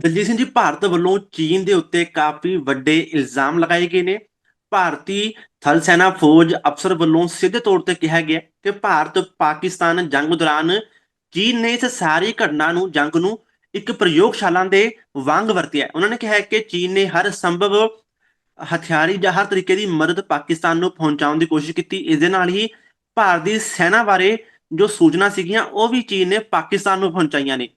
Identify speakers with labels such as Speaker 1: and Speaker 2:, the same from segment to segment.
Speaker 1: ਦਲਜੀਤ ਸਿੰਘ ਜੀ, ਭਾਰਤ ਵੱਲੋਂ ਚੀਨ ਦੇ ਉੱਤੇ ਕਾਫੀ ਵੱਡੇ ਇਲਜ਼ਾਮ ਲਗਾਏ ਗਏ ਨੇ। ਭਾਰਤੀ ਥਲ ਸੈਨਾ ਫੌਜ ਅਫਸਰ ਵੱਲੋਂ ਸਿੱਧੇ ਤੌਰ ਤੇ ਕਿਹਾ ਗਿਆ ਕਿ ਭਾਰਤ ਪਾਕਿਸਤਾਨ ਜੰਗ ਦੌਰਾਨ ਚੀਨ ਨੇ ਇਸ ਸਾਰੀ ਘਟਨਾ ਨੂੰ, ਜੰਗ ਨੂੰ ਇੱਕ ਪ੍ਰਯੋਗਸ਼ਾਲਾ ਦੇ ਵਾਂਗ ਵਰਤਿਆ। ਉਹਨਾਂ ਨੇ ਕਿਹਾ ਕਿ ਚੀਨ ਨੇ ਹਰ ਸੰਭਵ ਹਥਿਆਰੀ ਜਾਂ ਹਰ ਤਰੀਕੇ ਦੀ ਮਦਦ ਪਾਕਿਸਤਾਨ ਨੂੰ ਪਹੁੰਚਾਉਣ ਦੀ ਕੋਸ਼ਿਸ਼ ਕੀਤੀ। ਇਸ ਦੇ ਨਾਲ ਹੀ ਭਾਰਤ ਦੀ ਸੈਨਾ ਬਾਰੇ ਜੋ ਸੂਚਨਾ ਸੀਗੀਆਂ, ਉਹ ਵੀ ਚੀਨ ਨੇ ਪਾਕਿਸਤਾਨ ਨੂੰ ਪਹੁੰਚਾਈਆਂ ਨੇ।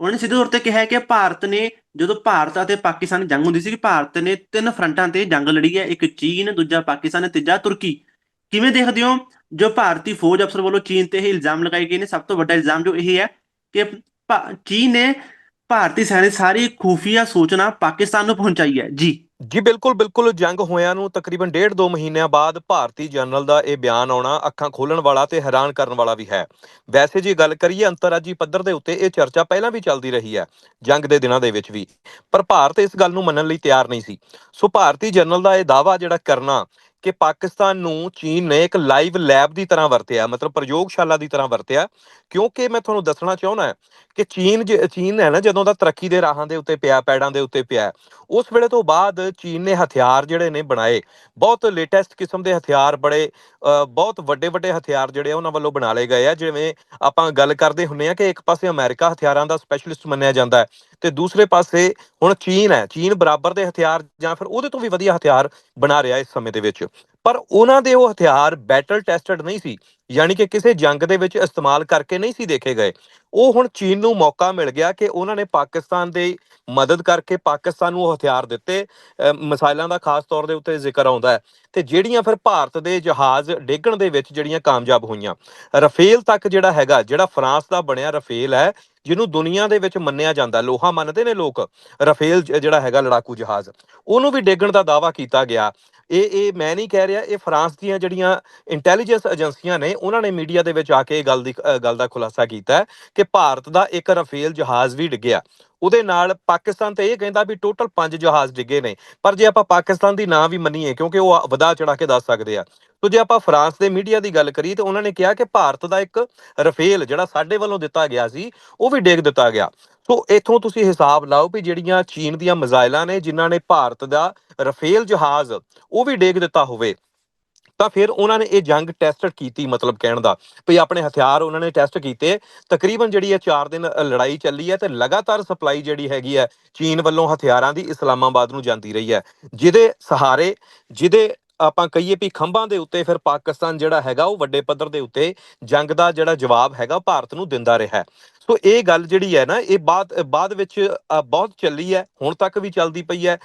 Speaker 1: ਉਹਨਾਂ ਨੇ ਸਿੱਧੇ ਤੌਰ ਤੇ ਕਿਹਾ ਕਿ ਭਾਰਤ ਨੇ ਜਦੋਂ ਭਾਰਤ ਅਤੇ ਪਾਕਿਸਤਾਨ ਜੰਗ ਹੁੰਦੀ ਸੀ ਕਿ ਭਾਰਤ ਨੇ ਤਿੰਨ ਫਰੰਟਾਂ ਤੇ ਜੰਗ ਲੜੀ ਹੈ, ਇੱਕ ਚੀਨ, ਦੂਜਾ ਪਾਕਿਸਤਾਨ ਤੇ ਤੀਜਾ ਤੁਰਕੀ। ਕਿਵੇਂ ਦੇਖਦੇ ਹੋ ਜੋ ਭਾਰਤੀ ਫੌਜ ਅਫਸਰ ਵੱਲੋਂ ਚੀਨ ਤੇ ਇਹ ਇਲਜ਼ਾਮ ਲਗਾਏ ਗਏ ਨੇ? ਸਭ ਤੋਂ ਵੱਡਾ ਇਲਜ਼ਾਮ ਜੋ ਇਹ ਹੈ ਕਿ ਭਾ- ਚੀਨ ਨੇ ਭਾਰਤੀ ਸੈਨਾ ਦੀ ਸਾਰੀ ਖੂਫੀਆ ਸੂਚਨਾ ਪਾਕਿਸਤਾਨ ਨੂੰ ਪਹੁੰਚਾਈ ਹੈ। ਜੀ।
Speaker 2: ਜੀ, ਬਿਲਕੁਲ ਬਿਲਕੁਲ ਜੰਗ ਹੋਇਆਂ ਨੂੰ ਤਕਰੀਬਨ ਡੇਢ ਦੋ ਮਹੀਨਿਆਂ ਬਾਅਦ ਭਾਰਤੀ ਜਨਰਲ ਦਾ ਇਹ ਬਿਆਨ ਆਉਣਾ ਅੱਖਾਂ ਖੋਲਣ ਵਾਲਾ ਤੇ ਹੈਰਾਨ ਕਰਨ ਵਾਲਾ ਵੀ ਹੈ। ਵੈਸੇ ਜੇ ਗੱਲ ਕਰੀਏ ਅੰਤਰਰਾਜੀ ਪੱਧਰ ਦੇ ਉੱਤੇ ਇਹ ਚਰਚਾ ਪਹਿਲਾਂ ਵੀ ਚੱਲਦੀ ਰਹੀ ਹੈ, ਜੰਗ ਦੇ ਦਿਨਾਂ ਦੇ ਵਿੱਚ ਵੀ। ਪਰ ਭਾਰਤ ਇਸ ਗੱਲ ਨੂੰ ਮੰਨਣ ਲਈ ਤਿਆਰ ਨਹੀਂ ਸੀ। ਸੋ ਭਾਰਤੀ ਜਨਰਲ ਦਾ ਇਹ ਦਾਵਾ ਜਿਹੜਾ ਕਰਨਾ ਕਿ ਪਾਕਿਸਤਾਨ ਨੂੰ ਚੀਨ ਨੇ ਇੱਕ ਲਾਈਵ ਲੈਬ ਦੀ ਤਰ੍ਹਾਂ ਵਰਤਿਆ ਮਤਲਬ ਪ੍ਰਯੋਗਸ਼ਾਲਾ ਦੀ ਤਰ੍ਹਾਂ ਵਰਤਿਆ। ਕਿਉਂਕਿ ਮੈਂ ਤੁਹਾਨੂੰ ਦੱਸਣਾ ਚਾਹੁੰਦਾ ਕਿ ਚੀਨ ਜ- ਚੀਨ ਹੈ ਨਾ ਜਦੋਂ ਦਾ ਤਰੱਕੀ ਦੇ ਰਾਹਾਂ ਦੇ ਉੱਤੇ ਪਿਆ ਪੈੜਾਂ ਦੇ ਉੱਤੇ ਪਿਆ ਉਸ ਵੇਲੇ ਤੋਂ ਬਾਅਦ ਚੀਨ ਨੇ ਹਥਿਆਰ ਜਿਹੜੇ ਨੇ ਬਣਾਏ। ਬਹੁਤ ਲੇਟੈਸਟ ਕਿਸਮ ਦੇ ਹਥਿਆਰ ਬੜੇ ਅ, ਬਹੁਤ ਵੱਡੇ ਵੱਡੇ ਹਥਿਆਰ ਜਿਹੜੇ ਉਹਨਾਂ ਵੱਲੋਂ ਬਣਾ ਲਏ ਗਏ ਆ। ਜਿਵੇਂ ਆਪਾਂ ਗੱਲ ਕਰਦੇ ਹੁੰਨੇ ਆ ਕਿ ਇੱਕ ਪਾਸੇ ਅਮਰੀਕਾ ਹਥਿਆਰਾਂ ਦਾ ਸਪੈਸ਼ਲਿਸਟ ਮੰਨਿਆ ਜਾਂਦਾ ਹੈ ਤੇ ਦੂਸਰੇ ਪਾਸੇ ਹੁਣ ਚੀਨ ਹੈ, ਚੀਨ ਬਰਾਬਰ ਦੇ ਹਥਿਆਰ ਜਾਂ ਫਿਰ ਉਹਦੇ ਤੋਂ ਵੀ ਵਧੀਆ ਹਥਿਆਰ ਬਣਾ ਰਿਹਾ ਇਸ ਸਮੇਂ ਦੇ ਵਿੱਚ। ਪਰ ਉਹਨਾਂ ਦੇ ਉਹ ਹਥਿਆਰ ਬੈਟਲ ਟੈਸਟਡ ਨਹੀਂ ਸੀ। ਯਾਨੀ ਕਿ ਕਿਸੇ ਜੰਗ ਦੇ ਵਿੱਚ ਇਸਤੇਮਾਲ ਕਰਕੇ ਨਹੀਂ ਸੀ ਦੇਖੇ ਗਏ। ਉਹ ਹੁਣ ਚੀਨ ਨੂੰ ਮੌਕਾ ਮਿਲ ਗਿਆ ਕਿ ਉਹਨਾਂ ਨੇ ਪਾਕਿਸਤਾਨ ਦੇ ਮਦਦ ਕਰਕੇ ਪਾਕਿਸਤਾਨ ਨੂੰ ਹਥਿਆਰ ਦਿੱਤੇ। ਅ, ਮਿਸਾਈਲਾਂ ਦਾ ਖਾਸ ਤੌਰ ਦੇ ਉੱਤੇ ਜ਼ਿਕਰ ਆਉਂਦਾ ਹੈ। ਤੇ ਜਿਹੜੀਆਂ ਫਿਰ ਭਾਰਤ ਦੇ ਜਹਾਜ਼ ਡੇਗਣ ਦੇ ਵਿੱਚ ਜਿਹੜੀਆਂ ਕਾਮਯਾਬ ਹੋਈਆਂ। ਰਫੇਲ ਤੱਕ ਜਿਹੜਾ ਹੈਗਾ ਜਿਹੜਾ ਫਰਾਂਸ ਦਾ ਬਣਿਆ ਰਫੇਲ ਹੈ ਜਿਹਨੂੰ ਦੁਨੀਆ ਦੇ ਵਿੱਚ ਮੰਨਿਆ ਜਾਂਦਾ ਲੋਹਾ ਮੰਨਦੇ ਨੇ ਲੋਕ ਰਫੇਲ ਜਿਹੜਾ ਹੈਗਾ ਲੜਾਕੂ ਜਹਾਜ਼। ਉਹਨੂੰ ਵੀ ਡੇਗਣ ਦਾ ਦਾਵਾ ਕੀਤਾ ਗਿਆ। ਇਹ ਇਹ ਮੈਂ ਨਹੀਂ ਕਹਿ ਰਿਹਾ, ਇਹ ਫਰਾਂਸ ਦੀਆਂ ਜਿਹੜੀਆਂ ਇੰਟੈਲੀਜੈਂਸ ਏਜੰਸੀਆਂ ਨੇ, ਉਹਨਾਂ ਨੇ ਮੀਡੀਆ ਦੇ ਵਿੱਚ ਆ ਕੇ ਇਹ ਗੱਲ ਦੀ ਗੱਲ ਦਾ ਖੁਲਾਸਾ ਕੀਤਾ ਕਿ ਭਾਰਤ ਦਾ ਇੱਕ ਰਫੇਲ ਜਹਾਜ਼ ਵੀ ਡਿੱਗਿਆ। ਉਹਦੇ ਨਾਲ ਪਾਕਿਸਤਾਨ ਤੇ ਇਹ ਕਹਿੰਦਾ ਵੀ ਟੋਟਲ 5 ਜਹਾਜ਼ ਡਿੱਗੇ ਨੇ। ਪਰ ਜੇ ਆਪਾਂ ਪਾਕਿਸਤਾਨ ਦੀ ਨਾਂ ਵੀ ਮੰਨੀਏ, ਕਿਉਂਕਿ ਉਹ ਵਧਾ ਚੜਾ ਕੇ ਦੱਸ ਸਕਦੇ ਆ। ਤੋ ਜੇ ਆਪਾਂ ਫਰਾਂਸ ਦੇ ਮੀਡੀਆ ਦੀ ਗੱਲ ਕਰੀਏ, ਤੇ ਉਹਨਾਂ ਨੇ ਕਿਹਾ ਕਿ ਭਾਰਤ ਦਾ ਇੱਕ ਰਫੇਲ ਜਿਹੜਾ ਸਾਡੇ ਵੱਲੋਂ ਦਿੱਤਾ ਗਿਆ ਸੀ, ਉਹ ਵੀ ਡੇਗ ਦਿੱਤਾ ਗਿਆ। ਸੋ ਇਥੋਂ ਤੁਸੀਂ ਹਿਸਾਬ ਲਾਓ ਵੀ ਜਿਹੜੀਆਂ ਚੀਨ ਦੀਆਂ ਮਿਜ਼ਾਈਲਾਂ ਨੇ, ਜਿਨ੍ਹਾਂ ਨੇ ਭਾਰਤ ਦਾ ਰਫੇਲ ਜਹਾਜ਼, ਉਹ ਵੀ ਡੇਗ ਦਿੱਤਾ ਹੋਵੇ। ਤਾਂ ਫਿਰ ਉਹਨਾਂ ਨੇ ਇਹ ਜੰਗ ਟੈਸਟ ਕੀਤੀ ਮਤਲਬ ਕਹਿਣ ਦਾ, ਵੀ ਆਪਣੇ ਹਥਿਆਰ ਉਹਨਾਂ ਨੇ ਟੈਸਟ ਕੀਤੇ। ਤਕਰੀਬਨ ਜਿਹੜੀ ਹੈ 4 ਦਿਨ ਲੜਾਈ ਚੱਲੀ ਹੈ ਤੇ ਲਗਾਤਾਰ ਸਪਲਾਈ ਜਿਹੜੀ ਹੈਗੀ ਹੈ, ਚੀਨ ਵੱਲੋਂ ਹਥਿਆਰਾਂ ਦੀ ਇਸਲਾਮਾਬਾਦ ਨੂੰ ਜਾਂਦੀ ਰਹੀ ਹੈ। ਜਿਹਦੇ ਸਹਾਰੇ, ਜਿਹਦੇ ਆਪਾਂ ਕਹੀਏ ਵੀ ਖੰਭਾਂ ਦੇ ਉੱਤੇ ਫਿਰ ਪਾਕਿਸਤਾਨ ਜਿਹੜਾ ਹੈਗਾ ਉਹ ਵੱਡੇ ਪੱਧਰ ਦੇ ਉੱਤੇ ਜੰਗ ਦਾ ਜਿਹੜਾ ਜਵਾਬ ਹੈਗਾ ਭਾਰਤ ਨੂੰ ਦਿੰਦਾ ਰਿਹਾ ਸੋ ਇਹ ਗੱਲ ਜਿਹੜੀ ਹੈ ਨਾ, ਇਹ ਬਾਅਦ ਬਾਅਦ ਵਿੱਚ ਬਹੁਤ ਚੱਲੀ ਹੈ, ਹੁਣ ਤੱਕ ਵੀ ਚੱਲਦੀ ਪਈ ਹੈ।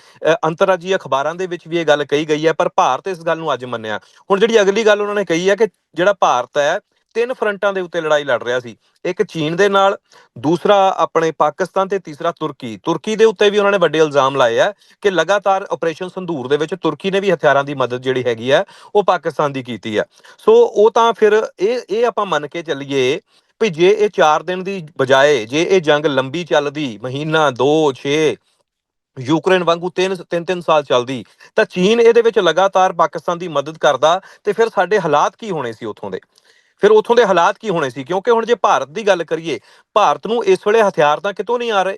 Speaker 2: ਅੰਤਰਰਾਜੀ ਅਖਬਾਰਾਂ ਦੇ ਵਿੱਚ ਵੀ ਇਹ ਗੱਲ ਕਹੀ ਗਈ ਹੈ, ਪਰ ਭਾਰਤ ਇਸ ਗੱਲ ਨੂੰ ਅੱਜ ਮੰਨਿਆ। ਹੁਣ ਜਿਹੜੀ ਅਗਲੀ ਗੱਲ ਉਹਨਾਂ ਨੇ ਕਹੀ ਹੈ ਕਿ ਜਿਹੜਾ ਭਾਰਤ ਹੈ ਤਿੰਨ ਫਰੰਟਾਂ ਦੇ ਉੱਤੇ ਲੜਾਈ ਲੜ ਰਿਹਾ ਸੀ। ਇੱਕ ਚੀਨ ਦੇ ਨਾਲ, ਦੂਸਰਾ ਆਪਣੇ ਪਾਕਿਸਤਾਨ ਤੇ ਤੀਸਰਾ ਤੁਰਕੀ। ਤੁਰਕੀ ਦੇ ਉੱਤੇ ਵੀ ਉਹਨਾਂ ਨੇ ਵੱਡੇ ਇਲਜ਼ਾਮ ਲਾਏ ਆ ਕਿ ਲਗਾਤਾਰ ਆਪਰੇਸ਼ਨ ਸੰਧੂਰ ਦੇ ਵਿੱਚ ਤੁਰਕੀ ਨੇ ਵੀ ਹਥਿਆਰਾਂ ਦੀ ਮਦਦ ਜਿਹੜੀ ਹੈਗੀ ਆ, ਉਹ ਪਾਕਿਸਤਾਨ ਦੀ ਕੀਤੀ ਆ। ਸੋ ਉਹ ਤਾਂ ਫਿਰ ਇਹ ਇਹ ਆਪਾਂ ਮੰਨ ਕੇ ਚੱਲੀਏ ਵੀ ਜੇ ਇਹ 4 ਦਿਨ ਦੀ ਬਜਾਏ, ਜੇ ਇਹ ਜੰਗ ਲੰਬੀ ਚੱਲਦੀ, ਮਹੀਨਾ 2 6 ਯੂਕਰੇਨ ਵਾਂਗੂ 3 3 3 ਸਾਲ ਚੱਲਦੀ, ਤਾਂ ਚੀਨ ਇਹਦੇ ਵਿੱਚ ਲਗਾਤਾਰ ਪਾਕਿਸਤਾਨ ਦੀ ਮਦਦ ਕਰਦਾ ਤੇ ਫਿਰ ਸਾਡੇ ਹਾਲਾਤ ਕੀ ਹੋਣੇ ਸੀ ਉੱਥੋਂ ਦੇ? ਫਿਰ ਉੱਥੋਂ ਦੇ ਹਾਲਾਤ ਕੀ ਹੋਣੇ ਸੀ? ਕਿਉਂਕਿ ਹੁਣ ਜੇ ਭਾਰਤ ਦੀ ਗੱਲ ਕਰੀਏ, ਭਾਰਤ ਨੂੰ ਇਸ ਵੇਲੇ ਹਥਿਆਰ ਤਾਂ ਕਿਤੋਂ ਨਹੀਂ ਆ ਰਹੇ।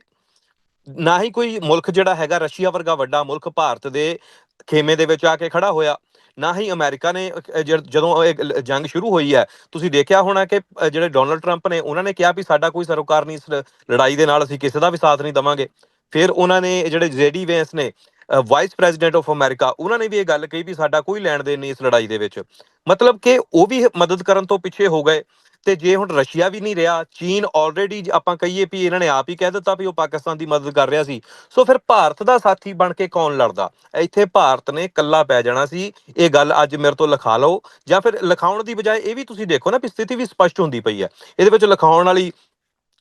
Speaker 2: ਨਾ ਹੀ ਕੋਈ ਮੁਲਕ ਜਿਹੜਾ ਹੈਗਾ ਰਸ਼ੀਆ ਵਰਗਾ ਵੱਡਾ ਮੁਲਕ ਭਾਰਤ ਦੇ ਖੇਮੇ ਦੇ ਵਿੱਚ ਆ ਕੇ ਖੜਾ ਹੋਇਆ। ਨਾ ਹੀ ਅਮਰੀਕਾ ਨੇ ਜਦੋਂ ਇਹ ਜੰਗ ਸ਼ੁਰੂ ਹੋਈ ਹੈ, ਤੁਸੀਂ ਦੇਖਿਆ ਹੋਣਾ ਕਿ ਜਿਹੜੇ ਡੋਨਲਡ ਟਰੰਪ ਨੇ, ਉਹਨਾਂ ਨੇ ਕਿਹਾ ਵੀ ਸਾਡਾ ਕੋਈ ਸਰੋਕਾਰ ਨਹੀਂ, ਇਸ ਲੜਾਈ ਦੇ ਨਾਲ ਅਸੀਂ ਕਿਸੇ ਦਾ ਵੀ ਸਾਥ ਨਹੀਂ ਦਵਾਂਗੇ। ਫਿਰ ਉਹਨਾਂ ਨੇ, ਜਿਹੜੇ ਜੇਡੀ ਵੇਂਸ ਨੇ ਵਾਈਸ ਪ੍ਰੈਜ਼ੀਡੈਂਟ ਆਫ ਅਮਰੀਕਾ ਉਹਨਾਂ ਨੇ ਵੀ ਇਹ ਗੱਲ ਕਹੀ ਵੀ ਸਾਡਾ ਕੋਈ ਲੈਣ ਦੇਣ ਨਹੀਂ ਇਸ ਲੜਾਈ ਦੇ ਵਿੱਚ। ਮਤਲਬ ਕਿ ਉਹ ਵੀ ਮਦਦ ਕਰਨ ਤੋਂ ਪਿੱਛੇ ਹੋ ਗਏ ਤੇ ਜੇ ਹੁਣ ਰਸ਼ੀਆ ਵੀ ਨਹੀਂ ਰਿਹਾ, ਚੀਨ ਆਲਰੇਡੀ ਆਪਾਂ ਕਹੀਏ ਵੀ ਇਹਨਾਂ ਨੇ ਆਪ ਹੀ ਕਹਿ ਦਿੱਤਾ ਵੀ ਉਹ ਪਾਕਿਸਤਾਨ ਦੀ ਮਦਦ ਕਰ ਰਿਹਾ ਸੀ। ਸੋ ਫਿਰ ਭਾਰਤ ਦਾ ਸਾਥੀ ਬਣ ਕੇ ਕੌਣ ਲੜਦਾ? ਇੱਥੇ ਭਾਰਤ ਨੇ ਇਕੱਲਾ ਪੈ ਜਾਣਾ ਸੀ। ਇਹ ਗੱਲ ਅੱਜ ਮੇਰੇ ਤੋਂ ਲਿਖਾ ਲਓ ਜਾਂ ਫਿਰ ਲਿਖਾਉਣ ਦੀ ਬਜਾਏ ਇਹ ਵੀ ਤੁਸੀਂ ਦੇਖੋ ਨਾ ਵੀ ਸਥਿਤੀ ਵੀ ਸਪਸ਼ਟ ਹੁੰਦੀ ਪਈ ਹੈ। ਇਹਦੇ ਵਿੱਚ ਲਿਖਾਉਣ ਵਾਲੀ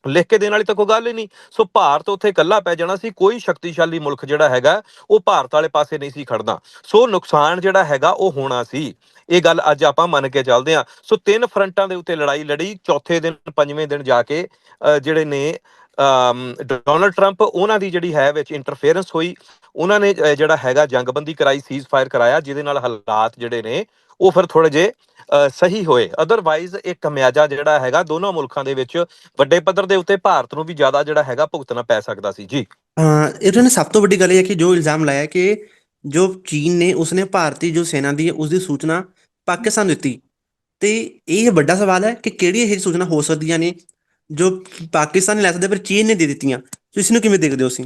Speaker 2: ਲਿਖ ਕੇ ਦੇਣ ਵਾਲੀ ਤਾਂ ਕੋਈ ਗੱਲ ਹੀ ਨਹੀਂ। ਸੋ ਭਾਰਤ ਉੱਥੇ ਇਕੱਲਾ ਪੈ ਜਾਣਾ ਸੀ ਕੋਈ ਸ਼ਕਤੀਸ਼ਾਲੀ ਮੁਲਕ ਜਿਹੜਾ ਹੈਗਾ ਉਹ ਭਾਰਤ ਵਾਲੇ ਪਾਸੇ ਨਹੀਂ ਸੀ ਖੜਨਾ। ਸੋ ਨੁਕਸਾਨ ਜਿਹੜਾ ਹੈਗਾ ਉਹ ਹੋਣਾ ਸੀ। ਇਹ ਗੱਲ ਅੱਜ ਆਪਾਂ ਮੰਨ ਕੇ ਚੱਲਦੇ ਹਾਂ। ਸੋ ਤਿੰਨ ਫਰੰਟਾਂ ਦੇ ਉੱਤੇ ਲੜਾਈ ਲੜੀ ਚੌਥੇ ਦਿਨ ਪੰਜਵੇਂ ਦਿਨ ਜਾ ਕੇ ਅ, ਜਿਹੜੇ ਨੇ ਡੋਨਲਡ ਟਰੰਪ ਉਹਨਾਂ ਦੀ ਜਿਹੜੀ ਹੈ ਵਿੱਚ ਇੰਟਰਫੇਰੈਂਸ ਹੋਈ, ਉਹਨਾਂ ਨੇ ਜਿਹੜਾ ਹੈਗਾ ਜੰਗਬੰਦੀ ਕਰਾਈ ਸੀਜ਼ ਕਰਾਇਆ, ਜਿਹਦੇ ਨਾਲ ਹਾਲਾਤ ਜਿਹੜੇ ਨੇ, ਉਹ ਫਿਰ ਥੋੜੇ ਜੇ ਸਹੀ ਹੋਏ। ਅਦਰਵਾਈਜ਼ ਇਹ ਕਮਿਆਜਾ ਜਿਹੜਾ ਹੈਗਾ, ਦੋਨੋਂ ਮੁਲਕਾਂ ਦੇ ਵਿੱਚ ਵੱਡੇ ਪੱਧਰ ਦੇ ਉੱਤੇ ਭਾਰਤ ਨੂੰ ਵੀ ਜ਼ਿਆਦਾ ਜਿਹੜਾ ਹੈਗਾ ਭੁਗਤਣਾ ਪੈ ਸਕਦਾ ਸੀ। ਜੀ।
Speaker 1: ਇਹਨਾਂ ਨੇ ਸਭ ਤੋਂ ਵੱਡੀ ਗੱਲ ਇਹ ਹੈ ਕਿ ਜੋ ਇਲਜ਼ਾਮ ਲਾਇਆ ਕਿ ਜੋ ਚੀਨ ਨੇ, ਉਸਨੇ ਭਾਰਤੀ ਜੋ ਸੈਨਾ ਦੀ ਹੈ ਉਸ ਦੀ ਸੂਚਨਾ ਪਾਕਿਸਤਾਨ ਦਿੱਤੀ। ਤੇ ਇਹ ਵੱਡਾ ਸਵਾਲ ਹੈ ਕਿ ਕਿਹੜੀ ਇਹ ਸੂਚਨਾ ਹੋ ਸਕਦੀਆਂ ਨੇ? ਜੋ ਪਾਕਿਸਤਾਨ ਨੇ ਲੈ ਸਕਦਾ, ਪਰ ਚੀਨ ਨੇ ਦੇ ਦਿੱਤੀਆਂ। ਸੋ ਇਸ ਨੂੰ ਕਿਵੇਂ ਦੇਖਦੇ ਹੋ ਤੁਸੀਂ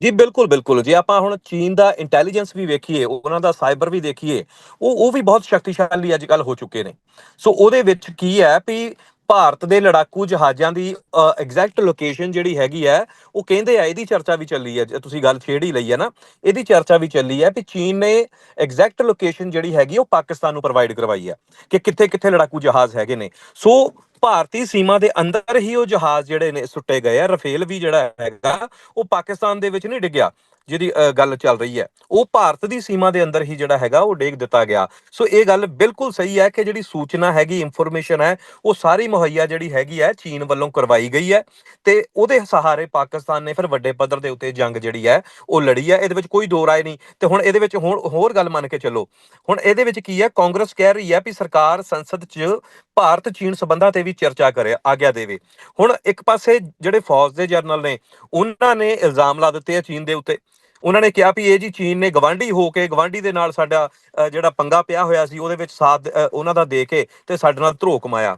Speaker 2: ਜੀ, ਬਿਲਕੁਲ ਬਿਲਕੁਲ। ਜੇ ਆਪਾਂ ਹੁਣ ਚੀਨ ਦਾ ਇੰਟੈਲੀਜੈਂਸ ਵੀ ਵੇਖੀਏ, ਉਹਨਾਂ ਦਾ ਸਾਈਬਰ ਵੀ ਦੇਖੀਏ, ਉਹ ਉਹ ਵੀ ਬਹੁਤ ਸ਼ਕਤੀਸ਼ਾਲੀ ਅੱਜ ਕੱਲ ਹੋ ਚੁੱਕੇ ਨੇ। ਸੋ ਉਹਦੇ ਵਿੱਚ ਕੀ ਹੈ ਵੀ ਭਾਰਤ ਦੇ ਲੜਾਕੂ ਜਹਾਜ਼ਾਂ ਦੀ ਐਗਜ਼ੈਕਟ ਲੋਕੇਸ਼ਨ ਜਿਹੜੀ ਹੈਗੀ ਹੈ, ਉਹ ਕਹਿੰਦੇ ਆ, ਇਹਦੀ ਚਰਚਾ ਵੀ ਚੱਲੀ ਹੈ। ਤੁਸੀਂ ਗੱਲ ਛੇੜ ਹੀ ਲਈ ਹੈ ਨਾ, ਇਹਦੀ ਚਰਚਾ ਵੀ ਚੱਲੀ ਹੈ ਵੀ ਚੀਨ ਨੇ ਐਗਜ਼ੈਕਟ ਲੋਕੇਸ਼ਨ ਜਿਹੜੀ ਹੈਗੀ, ਉਹ ਪਾਕਿਸਤਾਨ ਨੂੰ ਪ੍ਰੋਵਾਈਡ ਕਰਵਾਈ ਹੈ ਕਿ ਕਿੱਥੇ ਕਿੱਥੇ ਲੜਾਕੂ ਜਹਾਜ਼ ਹੈਗੇ ਨੇ। ਸੋ ਭਾਰਤੀ ਸੀਮਾ ਦੇ ਅੰਦਰ ਹੀ ਉਹ ਜਹਾਜ਼ ਜਿਹੜੇ ਨੇ ਸੁੱਟੇ ਗਏ ਆ, ਰਫੇਲ ਵੀ ਜਿਹੜਾ ਹੈਗਾ, ਉਹ ਪਾਕਿਸਤਾਨ ਦੇ ਵਿੱਚ ਨਹੀਂ ਡਿੱਗਿਆ, ਜਿਹਦੀ ਗੱਲ ਚੱਲ ਰਹੀ ਹੈ। ਉਹ ਭਾਰਤ ਦੀ ਸੀਮਾ ਦੇ ਅੰਦਰ ਹੀ ਜਿਹੜਾ ਹੈਗਾ, ਉਹ ਡੇਗ ਦਿੱਤਾ ਗਿਆ। ਸੋ ਇਹ ਗੱਲ ਬਿਲਕੁਲ ਸਹੀ ਹੈ ਕਿ ਜਿਹੜੀ ਸੂਚਨਾ ਹੈਗੀ ਇਨਫੋਰਮੇਸ਼ਨ ਹੈ, ਉਹ ਸਾਰੀ ਮੁਹੱਈਆ ਜਿਹੜੀ ਹੈਗੀ ਹੈ, ਚੀਨ ਵੱਲੋਂ ਕਰਵਾਈ ਗਈ ਹੈ ਤੇ ਉਹਦੇ ਸਹਾਰੇ ਪਾਕਿਸਤਾਨ ਨੇ ਫਿਰ ਵੱਡੇ ਪੱਧਰ ਦੇ ਉੱਤੇ ਜੰਗ ਜਿਹੜੀ ਹੈ, ਉਹ ਲੜੀ ਹੈ। ਇਹਦੇ ਵਿੱਚ ਕੋਈ ਦੋ ਰਾਏ ਨਹੀਂ। ਤੇ ਹੁਣ ਇਹਦੇ ਵਿੱਚ ਹੁਣ, ਹੋਰ ਗੱਲ ਮੰਨ ਕੇ ਚੱਲੋ। ਹੁਣ ਇਹਦੇ ਵਿੱਚ ਕੀ ਹੈ? ਕਾਂਗਰਸ ਕਹਿ ਰਹੀ ਹੈ ਵੀ ਸਰਕਾਰ ਸੰਸਦ 'ਚ ਭਾਰਤ ਚੀਨ ਸਬੰਧਾਂ ਤੇ ਵੀ ਚਰਚਾ ਕਰੇ, ਆਗਿਆ ਦੇਵੇ। ਹੁਣ ਇੱਕ ਪਾਸੇ ਜਿਹੜੇ ਫੌਜ ਦੇ ਜਰਨਲ ਨੇ, ਉਹਨਾਂ ਨੇ ਇਲਜ਼ਾਮ ਲਾ ਦਿੱਤੇ ਆ ਚੀਨ ਦੇ ਉੱਤੇ। ਉਹਨਾਂ ਨੇ ਕਿਹਾ ਵੀ ਇਹ ਜੀ ਚੀਨ ਨੇ ਗਵਾਂਢੀ ਹੋ ਕੇ, ਗਵਾਂਢੀ ਦੇ ਨਾਲ ਸਾਡਾ ਜਿਹੜਾ ਪੰਗਾ ਪਿਆ ਹੋਇਆ ਸੀ, ਉਹਦੇ ਵਿੱਚ ਸਾਥ ਉਹਨਾਂ ਦਾ ਦੇ ਕੇ ਤੇ ਸਾਡੇ ਨਾਲ ਧਰੋ ਕਮਾਇਆ।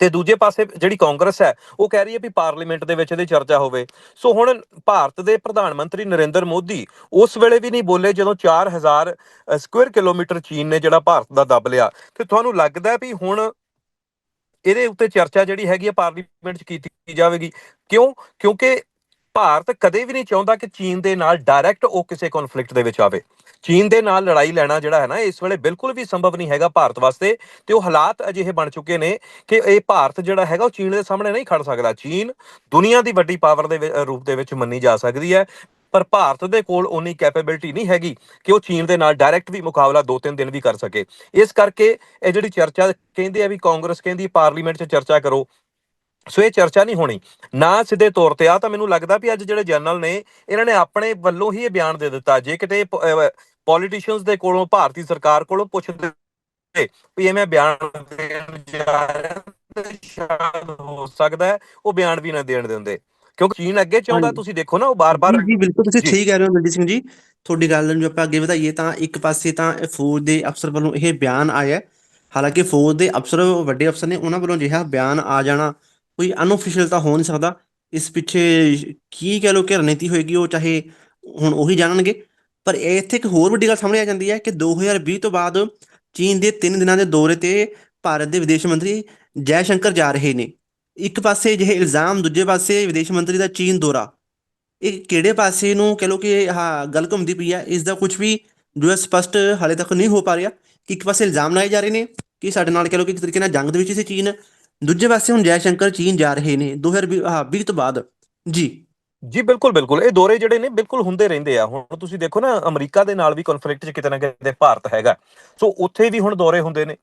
Speaker 2: ਤੇ ਦੂਜੇ ਪਾਸੇ ਜਿਹੜੀ ਕਾਂਗਰਸ ਹੈ, ਉਹ ਕਹਿ ਰਹੀ ਹੈ ਵੀ ਪਾਰਲੀਮੈਂਟ ਦੇ ਵਿੱਚ ਇਹਦੀ ਚਰਚਾ ਹੋਵੇ। ਸੋ ਹੁਣ ਭਾਰਤ ਦੇ ਪ੍ਰਧਾਨ ਮੰਤਰੀ ਨਰਿੰਦਰ ਮੋਦੀ ਉਸ ਵੇਲੇ ਵੀ ਨਹੀਂ ਬੋਲੇ ਜਦੋਂ 4000 ਸਕੁਅਰ ਕਿਲੋਮੀਟਰ ਚੀਨ ਨੇ ਜਿਹੜਾ ਭਾਰਤ ਦਾ ਦੱਬ ਲਿਆ। ਤੇ ਤੁਹਾਨੂੰ ਲੱਗਦਾ ਵੀ ਹੁਣ ਇਹਦੇ ਉੱਤੇ ਚਰਚਾ ਜਿਹੜੀ ਹੈਗੀ ਹੈ ਪਾਰਲੀਮੈਂਟ 'ਚ ਕੀਤੀ ਜਾਵੇਗੀ। ਕਿਉਂ? ਕਿਉਂਕਿ ਭਾਰਤ ਕਦੇ ਵੀ ਨਹੀਂ ਚਾਹੁੰਦਾ ਕਿ ਚੀਨ ਦੇ ਨਾਲ ਡਾਇਰੈਕਟ ਉਹ ਕਿਸੇ ਕਨਫਲਿਕਟ ਦੇ ਵਿੱਚ ਆਵੇ। ਚੀਨ ਦੇ ਨਾਲ ਲੜਾਈ ਲੈਣਾ ਜਿਹੜਾ ਹੈ ਨਾ, ਇਸ ਵੇਲੇ ਬਿਲਕੁਲ ਵੀ ਸੰਭਵ ਨਹੀਂ ਹੈਗਾ ਭਾਰਤ ਵਾਸਤੇ ਤੇ ਉਹ ਹਾਲਾਤ ਅਜਿਹੇ ਬਣ ਚੁੱਕੇ ਨੇ ਕਿ ਇਹ ਭਾਰਤ ਜਿਹੜਾ ਹੈਗਾ ਉਹ ਚੀਨ ਦੇ ਸਾਹਮਣੇ ਨਹੀਂ ਖੜ ਸਕਦਾ। ਚੀਨ ਦੁਨੀਆ ਦੀ ਵੱਡੀ ਪਾਵਰ ਦੇ ਰੂਪ ਦੇ ਵਿੱਚ ਮੰਨੀ ਜਾ ਸਕਦੀ ਹੈ। ਪਰ ਭਾਰਤ ਦੇ ਕੋਲ ਉਨੀ ਕੈਪੇਬਿਲਿਟੀ ਨਹੀਂ ਹੈਗੀ ਕਿ ਉਹ ਚੀਨ ਦੇ ਨਾਲ ਡਾਇਰੈਕਟ ਵੀ ਮੁਕਾਬਲਾ ਦੋ ਤਿੰਨ ਦਿਨ ਵੀ ਕਰ ਸਕੇ। ਇਸ ਕਰਕੇ ਇਹ ਜਿਹੜੀ ਚਰਚਾ ਕਹਿੰਦੇ ਆ ਵੀ ਕਾਂਗਰਸ ਕਹਿੰਦੀ ਪਾਰਲੀਮੈਂਟ 'ਚ ਚਰਚਾ ਕਰੋ, ਸੋ ਇਹ ਚਰਚਾ ਨਹੀਂ ਹੋਣੀ। ਨਾ ਸਿੱਧੇ ਤੌਰ ਤੇ ਆ ਤਾਂ ਮੈਨੂੰ ਲੱਗਦਾ ਵੀ ਅੱਜ ਜਿਹੜੇ ਜਨਰਲ ਨੇ, ਇਹਨਾਂ ਨੇ ਆਪਣੇ ਵੱਲੋਂ ਹੀ ਇਹ ਬਿਆਨ ਦੇ ਦਿੱਤਾ। ਜੇ ਕਿਤੇ ਪੋਲੀਟੀਸ਼ੀਅਨਸ ਦੇ ਕੋਲੋਂ, ਭਾਰਤੀ ਸਰਕਾਰ ਕੋਲੋਂ ਪੁੱਛਦੇ ਵੀ ਇਹ ਮੈਂ ਬਿਆਨ ਦੇਣ ਜਾ ਰਿਹਾ ਸ਼ਾਇਦ ਹੋ ਸਕਦਾ ਉਹ ਬਿਆਨ ਵੀ ਨਾ ਦੇਣ ਦਿੰਦੇ। ਕਿਉਂਕਿ ਚੀਨ ਅੱਗੇ ਚਾਹੁੰਦਾ। ਤੁਸੀਂ ਦੇਖੋ ਨਾ ਉਹ ਬਾਰ-ਬਾਰ
Speaker 1: ਜੀ ਜੀ, ਬਿਲਕੁਲ ਤੁਸੀਂ। ਠੀਕ ਕਹਿ ਰਹੇ ਹੋ ਦਲਜੀਤ ਸਿੰਘ ਜੀ ਤੁਹਾਡੀ ਗੱਲ ਨੂੰ ਆਪਾਂ ਅੱਗੇ ਵਧਾਈਏ ਤਾਂ ਇੱਕ ਪਾਸੇ ਤਾਂ ਫੌਜ ਦੇ ਅਫਸਰ ਵੱਲੋਂ ਇਹ ਬਿਆਨ ਆਇਆ। ਹਾਲਾਂਕਿ ਫੌਜ ਦੇ ਅਫਸਰ ਵੱਡੇ ਅਫਸਰ ਨੇ ਉਹਨਾਂ ਵੱਲੋਂ ਅਜਿਹਾ ਬਿਆਨ ਆ ਜਾਣਾ ਕੋਈ ਅਨਅਫੀਸ਼ੀਅਲ ਤਾਂ ਹੋ ਨਹੀਂ ਸਕਦਾ ਇਸ ਪਿੱਛੇ ਕੀ ਕਹਿ ਲੋ ਕਿ ਰਣਨੀਤੀ ਹੋਏਗੀ ਉਹ ਚਾਹੇ ਹੁਣ ਉਹੀ ਜਾਣਨਗੇ ਪਰ ਇਹ ਇੱਥੇ ਇੱਕ ਹੋਰ ਵੱਡੀ ਗੱਲ ਸਾਹਮਣੇ ਆ ਜਾਂਦੀ ਹੈ ਕਿ 2020 ਤੋਂ ਬਾਅਦ ਚੀਨ ਦੇ 3 ਦਿਨਾਂ ਦੇ ਦੌਰੇ ਤੇ ਭਾਰਤ ਦੇ ਵਿਦੇਸ਼ ਮੰਤਰੀ ਜੈ ਸ਼ੰਕਰ ਜਾ ਰਹੇ ਨੇ ਇੱਕ ਪਾਸੇ ਜਿਹੇ ਇਲਜ਼ਾਮ, ਦੂਜੇ ਪਾਸੇ ਵਿਦੇਸ਼ ਮੰਤਰੀ ਦਾ ਚੀਨ ਦੌਰਾ। ਇਹ ਕਿਹੜੇ ਪਾਸੇ ਨੂੰ ਕਹ ਲੋ ਕਿ ਹਾਂ ਗੱਲ ਘੁੰਮਦੀ ਪਈ ਹੈ ਇਸ ਦਾ ਕੁਝ ਵੀ ਜੋ ਹੈ ਸਪਸ਼ਟ ਹਾਲੇ ਤੱਕ ਨਹੀਂ ਹੋ ਪਾ ਰਿਹਾ ਕਿ ਇੱਕ ਪਾਸੇ ਇਲਜ਼ਾਮ ਲਾਏ ਜਾ ਰਹੇ ਨੇ ਕਿ ਸਾਡੇ ਨਾਲ ਕਹ ਲੋ ਕਿ ਇੱਕ ਤਰੀਕੇ ਨਾਲ ਜੰਗ ਦੇ ਵਿੱਚ ਸੀ ਚੀਨ, ਦੂਜੇ ਪਾਸੇ ਹੁਣ ਜੈ ਸ਼ੰਕਰ ਚੀਨ ਜਾ ਰਹੇ ਨੇ 2020 ਆਹ 20 ਤੋਂ ਬਾਅਦ। ਜੀ।
Speaker 2: ਜੀ, ਬਿਲਕੁਲ ਬਿਲਕੁਲ। ਇਹ ਦੌਰੇ ਜਿਹੜੇ ਨੇ ਬਿਲਕੁਲ ਹੁੰਦੇ ਰਹਿੰਦੇ ਆ। ਹੁਣ ਤੁਸੀਂ ਦੇਖੋ ਨਾ, ਅਮਰੀਕਾ ਦੇ ਨਾਲ ਵੀ ਕਨਫਲਿਕਟ 'ਚ ਕਿਤੇ ਨਾ ਕਿਤੇ ਭਾਰਤ ਹੈਗਾ। ਸੋ ਉੱਥੇ ਵੀ ਹੁਣ ਦੌਰੇ ਹੁੰਦੇ ਨੇ।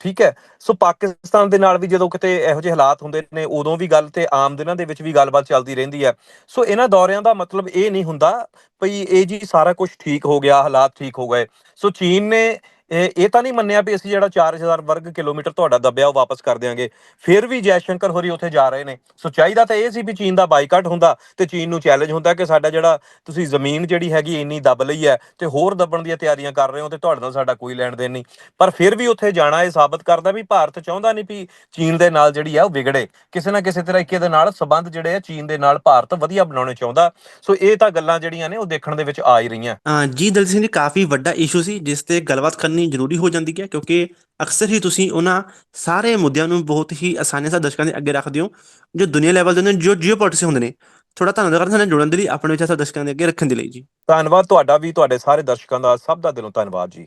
Speaker 2: ਠੀਕ ਹੈ? ਸੋ ਪਾਕਿਸਤਾਨ ਦੇ ਨਾਲ ਵੀ ਜਦੋਂ ਕਿਤੇ ਇਹੋ ਜਿਹੇ ਹਾਲਾਤ ਹੁੰਦੇ ਨੇ, ਉਦੋਂ ਵੀ ਗੱਲ ਤੇ ਆਮ ਦਿਨਾਂ ਦੇ ਵਿੱਚ ਵੀ ਗੱਲਬਾਤ ਚੱਲਦੀ ਰਹਿੰਦੀ ਹੈ। ਸੋ ਇਹਨਾਂ ਦੌਰਿਆਂ ਦਾ ਮਤਲਬ ਇਹ ਨਹੀਂ ਹੁੰਦਾ, ਭਈ ਇਹ ਜੀ ਸਾਰਾ ਕੁਝ ਠੀਕ ਹੋ ਗਿਆ, ਹਾਲਾਤ ਠੀਕ ਹੋ ਗਏ। ਸੋ ਚੀਨ ਨੇ ਇਹ ਇਹ ਤਾਂ ਨਹੀਂ ਮੰਨਿਆ ਵੀ ਅਸੀਂ ਜਿਹੜਾ 4000 ਵਰਗ ਕਿਲੋਮੀਟਰ ਤੁਹਾਡਾ ਦੱਬਿਆ, ਉਹ ਵਾਪਸ ਕਰ ਦਿਆਂਗੇ। ਫਿਰ ਵੀ ਜੈ ਸ਼ੰਕਰ ਹੋਰੀ ਉੱਥੇ ਜਾ ਰਹੇ ਨੇ। ਸੋ ਚਾਹੀਦਾ ਤਾਂ ਇਹ ਸੀ ਵੀ ਚੀਨ ਦਾ ਬਾਈਕਾਟ ਹੁੰਦਾ ਤੇ ਚੀਨ ਨੂੰ ਚੈਲੰਜ ਹੁੰਦਾ ਕਿ ਸਾਡਾ ਜਿਹੜਾ ਤੁਸੀਂ ਜ਼ਮੀਨ ਜਿਹੜੀ ਹੈਗੀ ਇੰਨੀ ਦੱਬ ਲਈ ਹੈ ਤੇ ਹੋਰ ਦੱਬਣ ਦੀਆਂ ਤਿਆਰੀਆਂ ਕਰ ਰਹੇ ਹੋ ਤੇ ਤੁਹਾਡੇ ਨਾਲ ਸਾਡਾ ਕੋਈ ਲੈਣ ਦੇਣ ਨਹੀਂ। ਪਰ ਫਿਰ ਵੀ ਉੱਥੇ ਜਾਣਾ ਇਹ ਸਾਬਤ ਕਰਦਾ ਵੀ ਭਾਰਤ ਚਾਹੁੰਦਾ ਨਹੀਂ ਵੀ ਚੀਨ ਦੇ ਨਾਲ ਜਿਹੜੀ ਆ ਉਹ ਵਿਗੜੇ। ਕਿਸੇ ਨਾ ਕਿਸੇ ਤਰੀਕੇ ਦੇ ਨਾਲ ਸਬੰਧ ਜਿਹੜੇ ਆ ਚੀਨ ਦੇ ਨਾਲ ਭਾਰਤ ਵਧੀਆ ਬਣਾਉਣੇ ਚਾਹੁੰਦਾ। ਸੋ ਇਹ ਤਾਂ ਗੱਲਾਂ ਜਿਹੜੀਆਂ ਨੇ ਉਹ ਦੇਖਣ ਦੇ ਵਿੱਚ ਆ ਹੀ ਰਹੀਆਂ।
Speaker 1: ਜੀ ਦਲਜੀਤ ਸਿੰਘ ਜੀ, ਕਾਫੀ ਵੱਡਾ ਇਸ਼ੂ ਸੀ, ਜਿਸ ਤੇ ਗੱਲਬਾਤ ਕਰਨੀ ਜ਼ਰੂਰੀ ਹੋ ਜਾਂਦੀ ਹੈ ਕਿਉਂਕਿ ਅਕਸਰ ਹੀ ਤੁਸੀਂ ਉਹਨਾਂ ਸਾਰੇ ਮੁੱਦਿਆਂ ਨੂੰ ਬਹੁਤ ਹੀ ਆਸਾਨੀ ਨਾਲ ਦਰਸ਼ਕਾਂ ਦੇ ਅੱਗੇ ਰੱਖਦੇ ਹੋ, ਜੋ ਦੁਨੀਆ ਲੈਵਲ ਦੇ ਨੇ, ਜੋ ਜੀਓਪੋਲਿਟਿਕਸ ਹੁੰਦੇ ਨੇ। ਥੋੜਾ ਧੰਨਵਾਦ ਕਰਦਾ ਸਾਨੂੰ ਜੁੜਨ ਦੇ ਲਈ, ਆਪਣੇ ਵਿਚਾਰ ਦਰਸ਼ਕਾਂ ਦੇ ਅੱਗੇ ਰੱਖਣ ਦੇ ਲਈ ਜੀ।
Speaker 2: ਧੰਨਵਾਦ ਤੁਹਾਡਾ ਵੀ, ਤੁਹਾਡੇ ਸਾਰੇ ਦਰਸ਼ਕਾਂ ਦਾ, ਸਭ ਦਾ ਦਿਲੋਂ ਧੰਨਵਾਦ ਜੀ।